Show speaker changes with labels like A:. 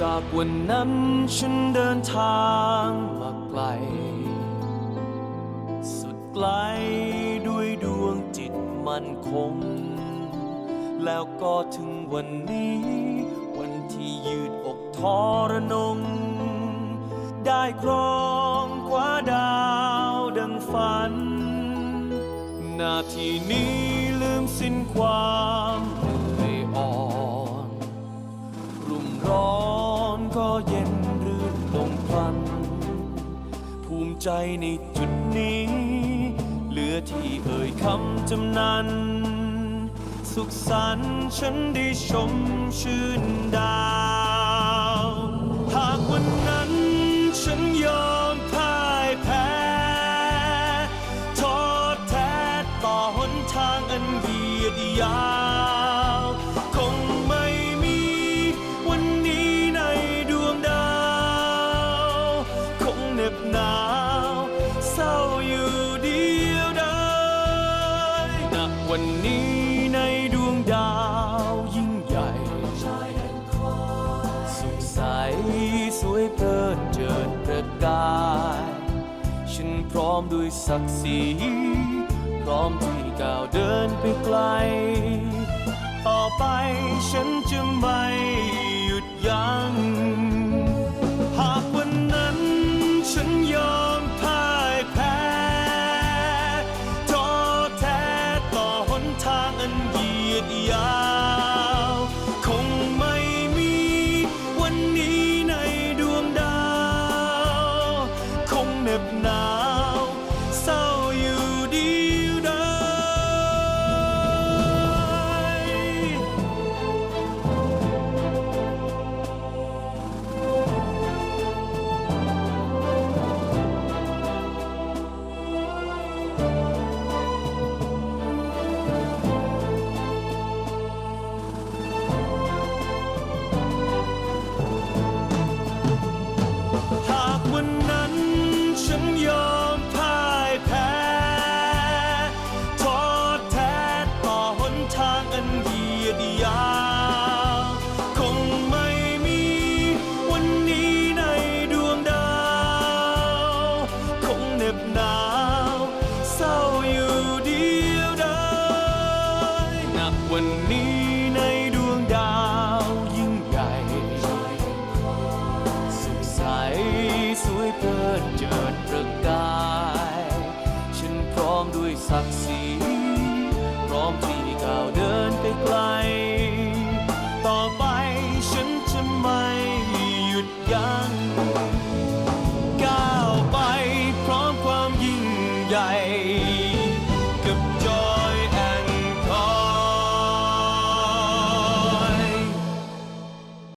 A: จากวันนั้นฉันเดินทางมาไกล สุดไกลด้วยดวงจิตมันคง แล้วก็ถึงวันนี้ วันที่ยืดอกทรนง ได้ครองคว้าดาวดังฝัน นาทีนี้ลืมสิ้นความเหนื่ออ่อน ร้อนก็เย็นรื่นลงพลัน ภูมิใจในจุดนี้ เหลือที่เอ่ยคำจำนัน สุขสันต์ฉันได้ชมชื่นดาว หากวันนั้นฉันยอมพ่ายแพ้ท้อแท้ต่อหนทางอันเบียดยา วันนี้ในดวงดาวยิ่งใหญ่ สุขใสสวยเพลิดเจิดประกาย ฉันพร้อมด้วยศักดิ์ศรีพร้อมที่ก้าวเดินไปไกล ต่อไปฉันจะไม่ คง วันนี้ในดวงดาวยิ่งใหญ่ สุขใสสวยเพลิดเจิดประกาย ฉันพร้อมด้วยศักดิ์ศรีพร้อมที่ก้าวเดินไปไกล ต่อไปฉันจะไม่หยุดยั้ง